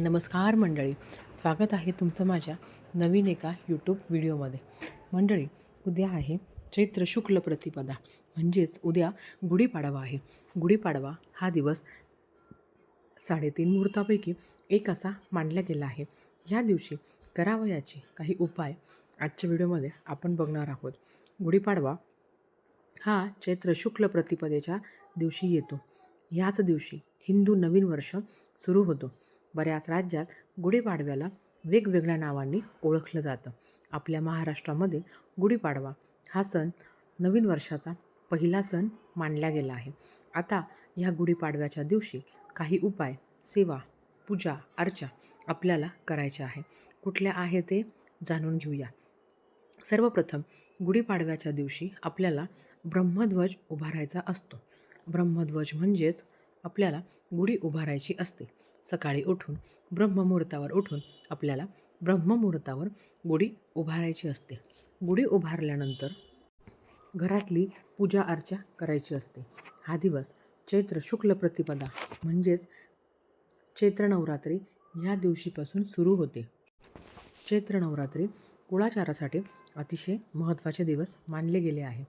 नमस्कार मंडळी. स्वागत आहे तुमचं माझ्या नवीन एका यूट्यूब व्हिडिओमध्ये. मंडळी उद्या आहे चैत्र शुक्ल प्रतिपदा. म्हणजेच उद्या गुढीपाडवा आहे. गुढीपाडवा हा दिवस साडेतीन मुहूर्तापैकी एक असा मानला गेला आहे. या दिवशी करावयाचे काही उपाय आजच्या व्हिडिओमध्ये आपण बघणार आहोत. गुढीपाडवा हा चैत्र शुक्ल प्रतिपदेच्या दिवशी येतो. ह्याच दिवशी हिंदू नवीन वर्ष सुरू होतो. बऱ्याच राज्यात गुढीपाडव्याला वेगवेगळ्या नावांनी ओळखलं जातं. आपल्या महाराष्ट्रामध्ये गुढीपाडवा हा सण नवीन वर्षाचा पहिला सण मानला गेला आहे. आता ह्या गुढीपाडव्याच्या दिवशी काही उपाय सेवा पूजा अर्चा आपल्याला करायच्या आहे. कुठल्या आहे ते जाणून घेऊया. सर्वप्रथम गुढीपाडव्याच्या दिवशी आपल्याला ब्रह्मध्वज उभारायचा असतो. ब्रह्मध्वज म्हणजेच आपल्याला गुढी उभारायची असते. सकाळी उठून ब्रह्ममुहूर्तावर उठून आपल्याला ब्रह्ममुहूर्तावर गुढी उभारायची असते. गुढी उभारल्यानंतर घरातली पूजा अर्चा करायची असते. हा दिवस चैत्र शुक्ल प्रतिपदा म्हणजेच चैत्र नवरात्री ह्या दिवशीपासून सुरू होते. चैत्र नवरात्री कुळाचारासाठी अतिशय महत्त्वाचे दिवस मानले गेले आहे.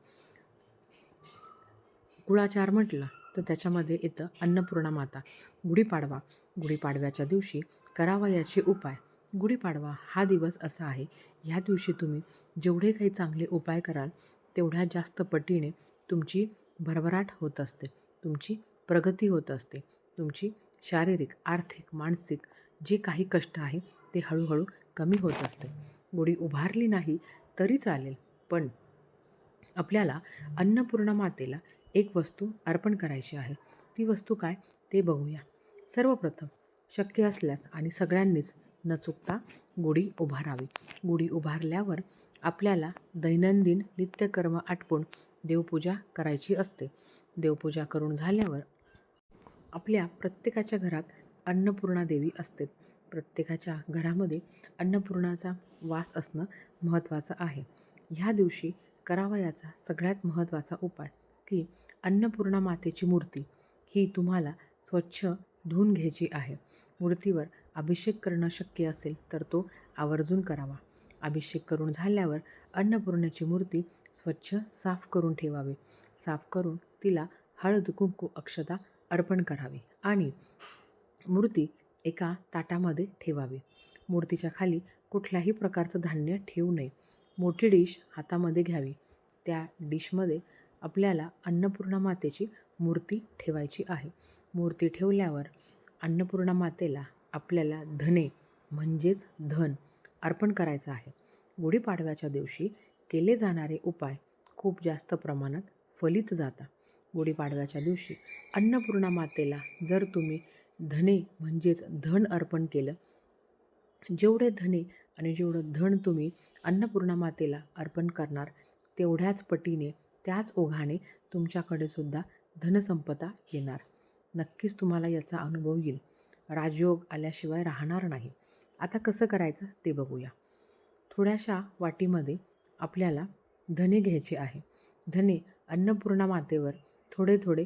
कुळाचार म्हटला तर त्याच्यामध्ये येतं अन्नपूर्णा माता. गुढीपाडवा गुढीपाडव्याच्या दिवशी करावयाचे उपाय. गुढीपाडवा हा दिवस असा आहे. ह्या दिवशी तुम्ही जेवढे काही चांगले उपाय कराल तेवढ्या जास्त पटीने तुमची भरभराट होत असते. तुमची प्रगती होत असते. तुमची शारीरिक आर्थिक मानसिक जे काही कष्ट आहे ते हळूहळू कमी होत असते. गुढी उभारली नाही तरी चालेल पण आपल्याला अन्नपूर्णा मातेला एक वस्तू अर्पण करायची आहे. ती वस्तू काय? ते बघूया. सर्वप्रथम शक्य असल्यास आणि सगळ्यांनीच न चुकता गुढी उभारावी. गुढी उभारल्यावर आपल्याला दैनंदिन नित्यकर्म आटपून देवपूजा करायची असते. देवपूजा करून झाल्यावर आपल्या प्रत्येकाच्या घरात अन्नपूर्णा देवी असते. प्रत्येकाच्या घरामध्ये अन्नपूर्णाचा वास असणं महत्त्वाचं आहे. ह्या दिवशी करावयाचा सगळ्यात महत्त्वाचा उपाय की अन्नपूर्णा मातेची मूर्ती ही तुम्हाला स्वच्छ धुवून घ्यायची आहे. मूर्तीवर अभिषेक करणं शक्य असेल तर तो आवर्जून करावा. अभिषेक करून झाल्यावर अन्नपूर्णाची मूर्ती स्वच्छ साफ करून ठेवावी. साफ करून तिला हळद कुंकू अक्षता अर्पण करावी आणि मूर्ती एका ताटामध्ये ठेवावी. मूर्तीच्या खाली कुठल्याही प्रकारचं धान्य ठेवू नये. मोठी डिश हातामध्ये घ्यावी. त्या डिशमध्ये आपल्याला अन्नपूर्णा मातेची मूर्ती ठेवायची आहे. मूर्ती ठेवल्यावर अन्नपूर्णा मातेला आपल्याला धने म्हणजेच धन अर्पण करायचं आहे. गुढीपाडव्याच्या दिवशी केले जाणारे उपाय खूप जास्त प्रमाणात फलित जातात. गुढीपाडव्याच्या दिवशी अन्नपूर्णा मातेला जर तुम्ही धने म्हणजेच धन अर्पण केलं जेवढे धने आणि जेवढं धन तुम्ही अन्नपूर्णा मातेला अर्पण करणार तेवढ्याच पटीने त्याच ओघाने तुमच्याकडे सुद्धा धनसंपदा येणार. नक्कीच तुम्हाला याचा अनुभव येईल. राजयोग आल्याशिवाय राहणार नाही. आता कसं करायचं ते बघूया. थोड्याशा वाटीमध्ये आपल्याला धने घ्यायचे आहे. धने अन्नपूर्णा मातेवर थोडे थोडे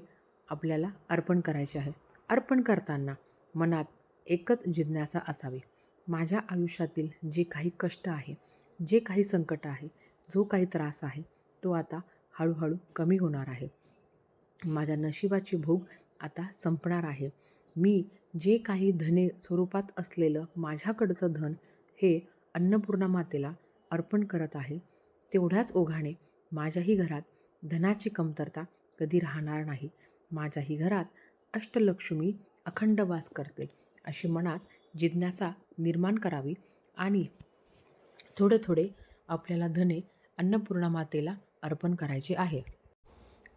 आपल्याला अर्पण करायचे आहे. अर्पण करताना मनात एकच जिज्ञासा असावी. माझ्या आयुष्यातील जे काही कष्ट आहे जे काही संकट आहे जो काही त्रास आहे तो आता हळूहळू कमी होणार आहे. माझ्या नशिबाची भूक आता संपणार आहे. मी जे काही धने स्वरूपात असलेलं माझ्याकडचं धन हे अन्नपूर्णा मातेला अर्पण करत आहे तेवढ्याच ओघाने माझ्याही घरात धनाची कमतरता कधी राहणार नाही. माझ्याही घरात अष्टलक्ष्मी अखंड वास करते अशी मनात जिज्ञासा निर्माण करावी आणि थोडे थोडे आपल्याला धने अन्नपूर्णा मातेला अर्पण करायचे आहे.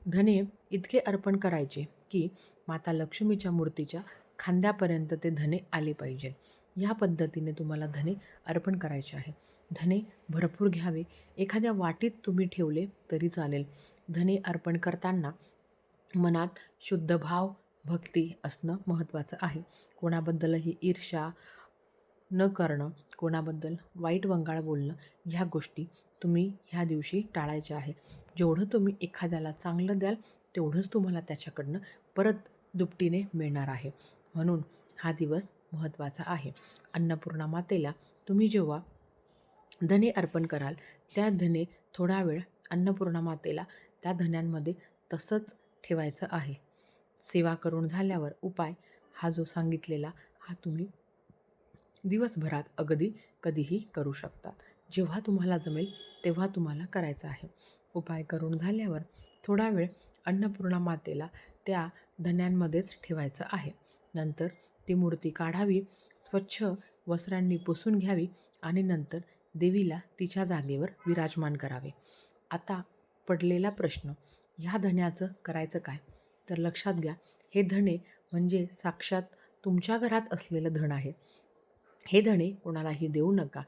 धने इतके अर्पण करायचे की माता लक्ष्मीच्या मूर्तीच्या खांद्यापर्यंत ते धने आले पाहिजे. ह्या पद्धतीने तुम्हाला धने अर्पण करायचे आहे. धने भरपूर घ्यावे. एखाद्या वाटीत तुम्ही ठेवले तरी चालेल. धने अर्पण करताना मनात शुद्ध भाव भक्ती असणं महत्त्वाचं आहे. कोणाबद्दलही ईर्षा न करणं कोणाबद्दल वाईट वंगाळ बोलणं ह्या गोष्टी तुम्ही ह्या दिवशी टाळायचे आहे. जेवढं तुम्ही एखाद्याला चांगलं द्याल तेवढंच तुम्हाला त्याच्याकडनं परत दुपटीने मिळणार आहे. म्हणून हा दिवस महत्त्वाचा आहे. अन्नपूर्णा मातेला तुम्ही जेव्हा धने अर्पण कराल त्या धने थोडा वेळ अन्नपूर्णा मातेला त्या धन्यांमध्ये तसंच ठेवायचं आहे. सेवा करून झाल्यावर उपाय हा जो सांगितलेला हा तुम्ही दिवसभरात अगदी कधीही करू शकता. जेव्हा तुम्हाला जमेल तेव्हा तुम्हाला करायचं आहे. उपाय करून झाल्यावर थोडा वेळ अन्नपूर्णा मातेला त्या धन्यांमध्येच ठेवायचं आहे. नंतर ती मूर्ती काढावी स्वच्छ वस्त्रांनी पुसून घ्यावी आणि नंतर देवीला तिच्या जागेवर विराजमान करावे. आता पडलेला प्रश्न ह्या धन्याचं करायचं काय? तर लक्षात घ्या हे धणे म्हणजे साक्षात तुमच्या घरात असलेलं धन आहे. हे धणे कोणालाही देऊ नका.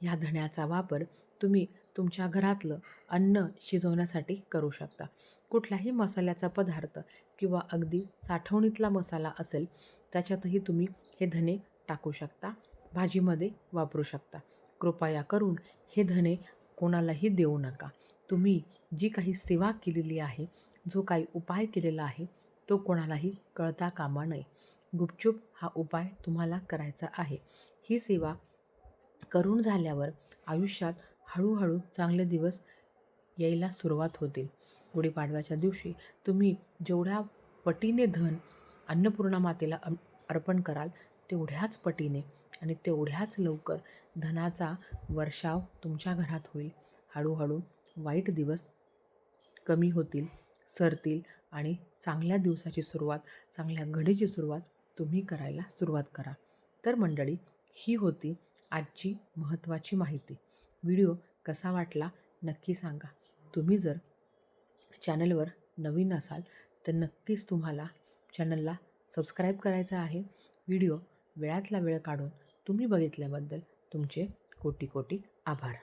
ह्या धण्याचा वापर तुम्ही तुमच्या घरातलं अन्न शिजवण्यासाठी करू शकता. कुठलाही मसाल्याचा पदार्थ किंवा अगदी साठवणीतला मसाला असेल त्याच्यातही तुम्ही हे धणे टाकू शकता भाजीमध्ये वापरू शकता. कृपया करून हे धणे कोणालाही देऊ नका. तुम्ही जी काही सेवा केलेली आहे जो काही उपाय केलेला आहे तो कोणालाही कळता कामा नये. गुपचूप हा उपाय तुम्हाला करायचा आहे. ही सेवा करून झाल्यावर आयुष्यात हळूहळू चांगले दिवस यायला सुरुवात होतील. गुढीपाडव्याच्या दिवशी तुम्ही जेवढ्या पटीने धन अन्नपूर्णा मातेला अर्पण कराल तेवढ्याच पटीने आणि तेवढ्याच लवकर धनाचा वर्षाव तुमच्या घरात होईल. हळूहळू वाईट दिवस कमी होतील सरतील आणि चांगल्या दिवसाची सुरुवात चांगल्या घडीची सुरुवात तुम्ही करायला सुरुवात करा. तर मंडळी ही होती आजची महत्त्वाची माहिती. व्हिडिओ कसा वाटला नक्की सांगा. तुम्ही जर चॅनलवर नवीन असाल तर नक्कीच तुम्हाला चॅनलला सबस्क्राईब करायचं आहे. व्हिडिओ वेळातला वेळ काढून तुम्ही बघितल्याबद्दल तुमचे कोटी कोटी आभार.